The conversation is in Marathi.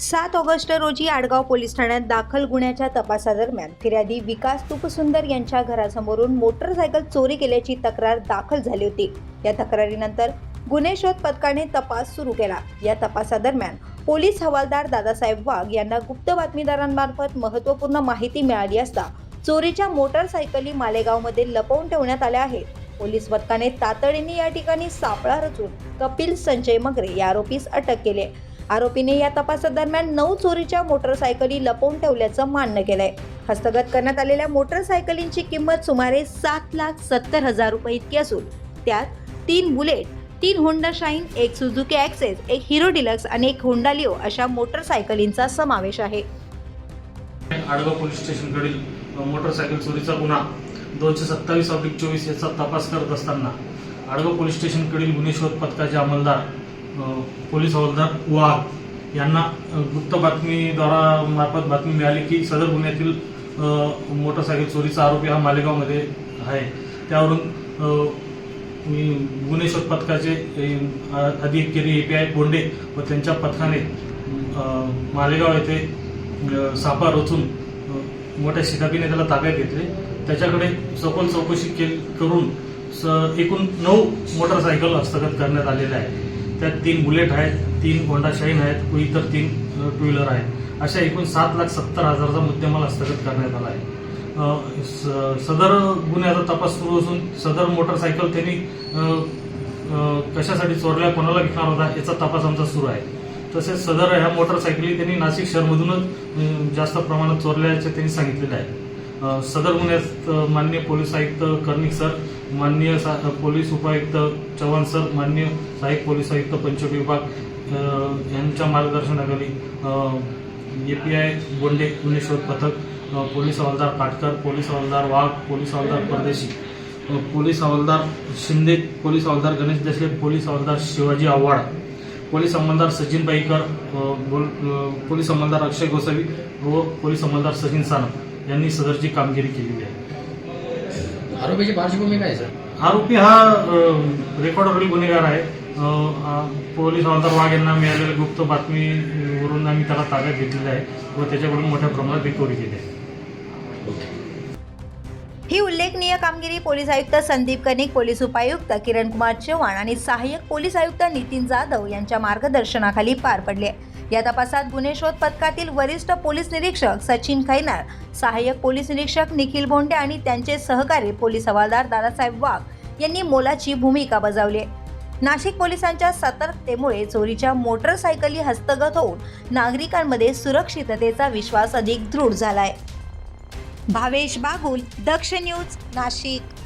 सात ऑगस्ट रोजी आडगाव पोलीस ठाण्यात दाखल गुन्ह्याच्या तपासादरम्यान फिर्यादी विकास तुपसुंदर यांच्या घरासमोरून मोटरसायकल चोरी केल्याची तक्रार दाखल झाली होती. या तक्रारीनंतर गुन्हे शोध पथकाने तपास सुरू केला. या तपासादरम्यान पोलीस हवालदार दादासाहेब वाघ यांना गुप्त बातमीदारांमार्फत महत्त्वपूर्ण माहिती मिळाली असता चोरीच्या मोटरसायकली मालेगावमध्ये लपवून ठेवण्यात आल्या आहेत. पोलीस पथकाने तातडीने या ठिकाणी सापळा रचून कपिल संजय मगरे या आरोपीस अटक केली आहे. आरोपीने या तपासादरम्यान नऊ चोरीच्या मोटरसायकली लपवून ठेवल्याचं मान्य केलंय. हस्तगत करण्यात आलेल्या मोटरसायकलींची किंमत सुमारे सात लाख सत्तर हजार रुपये इतकी असून त्यात तीन बुलेट तीन होंडा शाईन एक सुझुकी ॲक्सेस एक हिरो डिलक्स आणि एक होंडा लिओ अशा मोटरसायकलींचा समावेश आहे. आडगाव पोलीस स्टेशनकडील मोटरसायकल चोरीचा गुन्हा दोनशे सत्तावीस ऑब्लिक चोवीस याचा तपास करत असताना आडगाव पोलीस स्टेशनकडील गुन्हे शोध पथकाचे अंमलदार पोलीस हवालदार वाघ यांना गुप्त बातमीद्वारा मार्फत बातमी मिळाली की सदर गुन्ह्यातील मोटरसायकल चोरीचा आरोपी हा मालेगावमध्ये आहे. त्यावरून मी गुन्हे शोध पथकाचे अधिकारी ए पी आय बोंडे व त्यांच्या पथकाने मालेगाव येथे सापा रचून मोठ्या शिकापीने त्याला ताब्यात घेतले. त्याच्याकडे सखोल चौकशी केली करून स एकूण नऊ मोटरसायकल हस्तगत करण्यात आलेल्या आहेत. त्यात तीन बुलेट आहेत तीन होंडा शाईन आहेत व इतर तीन टू व्हीलर आहेत अशा एकूण सात लाख सत्तर हजारचा मुद्देमाल हस्तगत करण्यात आला आहे. स- सदर गुन्ह्याचा तपास सुरू असून सदर मोटरसायकल त्यांनी कशासाठी चोरल्या कोणाला विकणार होता याचा तपास आमचा सुरू आहे. तसेच सदर ह्या मोटरसायकली त्यांनी नाशिक शहरमधूनच जास्त प्रमाणात चोरल्याचे त्यांनी सांगितलेले आहे. सदर गुन्ह्यात मान्य माननीय पोलीस आयुक्त कर्णिक सर माननीय सा- पोलीस उपायुक्त चव्हाण सर माननीय सहाय्यक पोलीस आयुक्त पंचवटी विभाग यांच्या मार्गदर्शनाखाली ए पी आय बोंडे गुन्हे शोध पथक पोलीस हवालदार पाटकर पोलीस हवालदार वाघ पोलीस हवालदार परदेशी पोलीस हवालदार शिंदे पोलीस हवालदार गणेश देशले पोलीस हवालदार शिवाजी आव्हाड पोलीस अंमलदार सचिन बाईकर बोल- पोलीस अंमलदार अक्षय गोसावी व पोलीस अंमलदार सचिन सानप यांनी सदरची कामगिरी केलेली आहे. आरोपीची पार्श्वभूमी काय सर? आरोपी हा रेकॉर्डवरील गुन्हेगार आहे. पोलीस हवालदार वाघ यांना मिळालेल्या गुप्त बातमीवरून आम्ही त्याला ताब्यात घेतलेला आहे व त्याच्याकडून मोठ्या प्रमाणात रिकव्हरी केली आहे. ही उल्लेखनीय कामगिरी पोलीस आयुक्त संदीप कनिक पोलीस उपायुक्त किरण कुमार चव्हाण आणि सहाय्यक पोलीस आयुक्त नितीन जाधव यांच्या मार्गदर्शनाखाली पार पडले. या तपासात गुन्हे शोध पथकातील वरिष्ठ पोलीस निरीक्षक सचिन खैनार सहाय्यक पोलीस निरीक्षक निखिल भोंडे आणि त्यांचे सहकारी पोलीस हवालदार दादासाहेब वाघ यांनी मोलाची भूमिका बजावली. नाशिक पोलिसांच्या सतर्कतेमुळे चोरीच्या मोटरसायकली हस्तगत होऊन नागरिकांमध्ये सुरक्षिततेचा विश्वास अधिक दृढ झालाय. भावेश बागुल दक्ष न्यूज नाशिक.